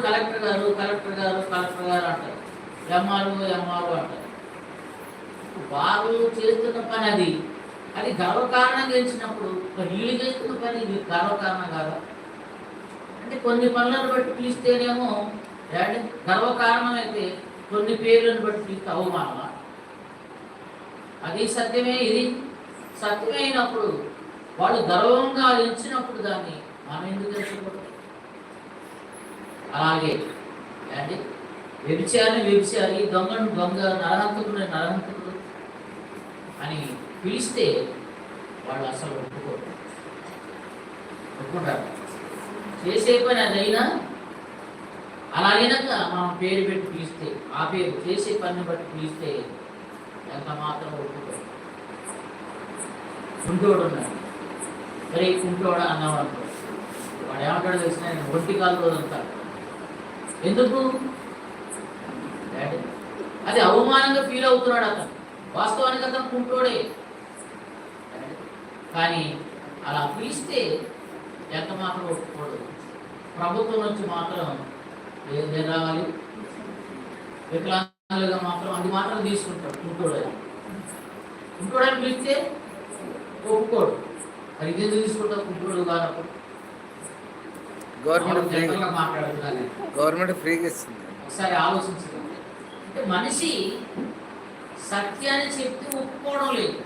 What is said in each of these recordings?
Collector గారు collector గారు collector గారు అంటారు. ఎంఆర్ఓ ఎంఆర్ఓ అంటారు. వారు చేస్తున్న పని అది. అది గర్వకారణంగా గెలిచినప్పుడు వీళ్ళు చేస్తున్న పని ఇది గర్వకారణం కాదా? అంటే కొన్ని పనులను బట్టి పిలిస్తేనేమో గర్వ గర్వకారణం అయితే కొన్ని పేర్లను బట్టి పిలిస్తే అవమానమా? అది సత్యమే ఇది సత్యమైనప్పుడు వాళ్ళు గర్వంగా ఎంచినప్పుడు దాన్ని మనం ఎందుకు తెలుసుకోవడం అలాగే. అండి వ్యభిచారిని వ్యభిచారి దొంగను దొంగ నరహంతకుడు నరహంతకుడు అని పిలిస్తే వాళ్ళు అసలు ఒప్పుకోరు. ఒప్పుకుంటారు. చేసే పని అదైనా అలాగైనాక మనం పేరు పెట్టి పిలిస్తే ఆ పేరు చేసే పనిని బట్టి పిలిస్తే ఎంత మాత్రం ఒప్పుకోరు. కుంటోడు ఉన్నాడు. సరే కుంటోడా అన్నావు అనుకో. వాడు ఏమంటాడు తెలిసిన ఒంటి కాలు రోజు అంటాడు ఎందుకు? డాడీ. అది అవమానంగా ఫీల్ అవుతున్నాడు అతను. వాస్తవానికి అతను కుంటోడే కానీ అలా పిలిస్తే ఎంత మాత్రం ఒప్పుకోడు. ప్రభుత్వం నుంచి మాత్రం ఏం రావాలి వికలాంగులుగా మాత్రం అది మాత్రం తీసుకుంటాడు కుంటోడే కుంటోడని పిలిస్తే ఒప్పుకోడు. మరి ఇది ఎందుకు తీసుకుంటావు? కుంటోడు కానప్పుడు. గవర్నమెంట్ ఫ్రీ గవర్నమెంట్ ఫ్రీగా ఇస్తుంది. ఒకసారి ఆలోచించండి. అంటే మనిషి సత్యాన్ని చెప్తే ఒప్పుకోవడం లేదు.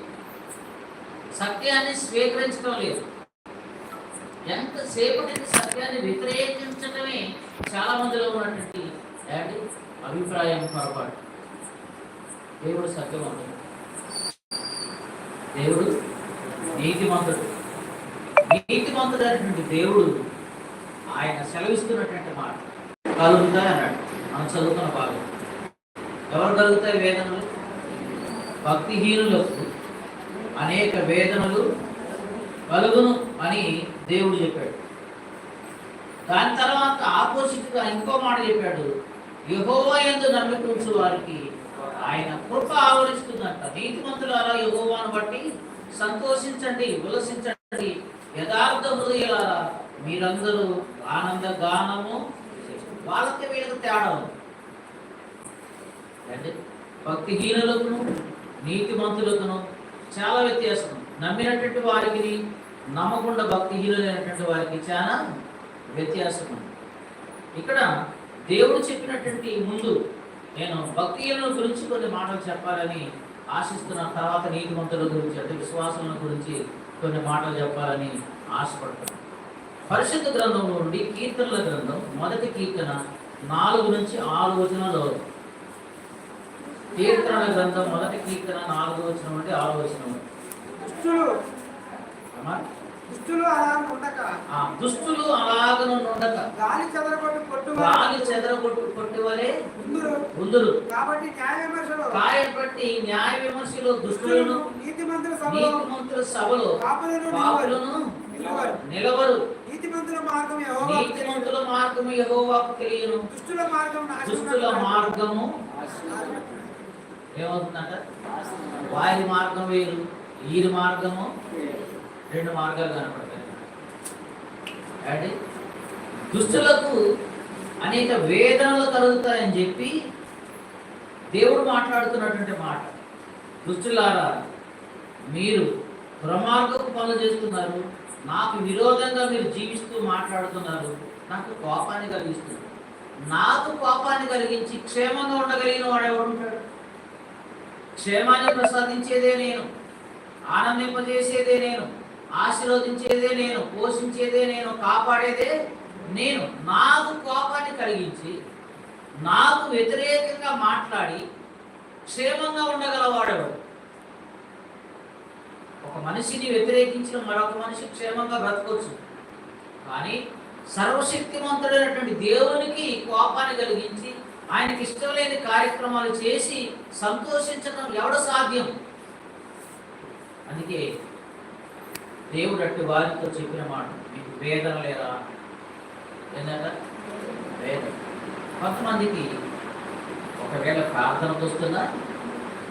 సత్యాన్ని స్వీకరించడం లేదు. ఎంతసేపటి సత్యాన్ని వ్యతిరేకించడమే చాలా మందిలో ఉన్నటువంటి అభిప్రాయం పొరపాటు. దేవుడు సత్యవంతుడు దేవుడు నీతిమంతుడు. నీతిమంతుడు అనేటువంటి దేవుడు ఆయన సెలవిస్తున్నటువంటి మాట. కలుగుతాయి అన్నాడు. మనం చదువుకున్న భాగం ఎవరు కలుగుతాయి వేదనలు? భక్తిహీనులకు అనేక వేదనలు కలుగును అని దేవుడు చెప్పాడు. దాని తర్వాత ఆపోజిట్గా ఇంకో మాట చెప్పాడు. యహోవా ఎందు నమ్మికుంచు వారికి ఆయన కృప ఆవరిస్తుందంట నీతిమంతులారా యహోవాను బట్టి సంతోషించండి ఉల్లసించండి యథార్థ హృదయాలారా మీరందరూ ఆనంద గానము వాళ్ళకి వీళ్ళకి తేడా అంటే భక్తిహీనులకును నీతిమంతులకును చాలా వ్యత్యాసం. నమ్మినటువంటి వారికి నమ్మకుండా భక్తిహీనులైనటువంటి వారికి చాలా వ్యత్యాసం ఉంది. ఇక్కడ దేవుడు చెప్పినటువంటి ముందు నేను భక్తిహీనుల గురించి కొన్ని మాటలు చెప్పాలని ఆశిస్తున్న తర్వాత నీతిమంతుల గురించి అంటే విశ్వాసముల గురించి కొన్ని మాటలు చెప్పాలని ఆశపడుతున్నాను. పరిశుద్ధ గ్రంథం నుండి కీర్తనల గ్రంథం మొదటి కీర్తన నాలుగు నుంచి ఆరు వచనాలు కీర్తనల గ్రంథం మొదటి కీర్తన నాలుగు వచనం నుండి ఆరు వచనం. దుష్టులు. దుస్తులు అలాగను ఉండక. గాలి చెదరగొట్టు కొట్టు గాలి చెదరగొట్టు కొట్టి వలె ఉందురు. కాబట్టి న్యాయ విమర్శలు. కాయం బట్టి న్యాయ విమర్శలు దుష్టులను సభలో. నీతిమంతుల సభలో పాపులను నిలువరు. నీతిమంతుల మార్గం. నీతిమంతుల మార్గము యెహోవాకు తెలియను దుష్టుల మార్గం దుష్టుల మార్గము ఏమవుతుందంట? వారి మార్గం వేరు వీరి మార్గము రెండు మార్గాలు కనపడతాయి. దుష్టులకు అనేక వేదనలు కలుగుతాయని చెప్పి దేవుడు మాట్లాడుతున్నటువంటి మాట. దుష్టులారా మీరు దుర్మార్గపు పనులు చేస్తున్నారు. నాకు విరోధంగా మీరు జీవిస్తూ మాట్లాడుతున్నారు నాకు కోపాన్ని కలిగిస్తుంది. నాకు కోపాన్ని కలిగించి క్షేమంగా ఉండగలిగిన వాడు ఉంటాడు క్షేమాన్ని ప్రసాదించేదే నేను ఆనందింపజేసేదే నేను ఆశీర్వదించేదే నేను పోషించేదే నేను కాపాడేదే నేను. నాకు కోపాన్ని కలిగించి నాకు వ్యతిరేకంగా మాట్లాడి క్షేమంగా ఉండగలవాడేవాడు? ఒక మనిషిని వ్యతిరేకించిన మరొక మనిషి క్షేమంగా బ్రతకొచ్చు. కానీ సర్వశక్తివంతుడైనటువంటి దేవునికి కోపాన్ని కలిగించి ఆయనకి ఇష్టం లేని కార్యక్రమాలు చేసి సంతోషించడం ఎవడ సాధ్యం? అందుకే దేవుడు అట్టి వారితో చెప్పిన మాట మీకు వేదన లేదా? ఏంటంట వేదన. కొంతమందికి ఒకవేళ ప్రార్థనకు వస్తున్నా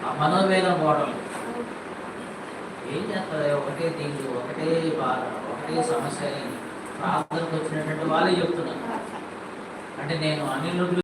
ఆ మనోవేదన పోవడం లేదు. ఏం చేస్తారు ఒకటే తీరు ఒకటే బాధ ఒకటే సమస్య. అని ప్రార్థనకు వచ్చినటువంటి వాళ్ళే చెప్తున్నారు. అంటే నేను అన్ని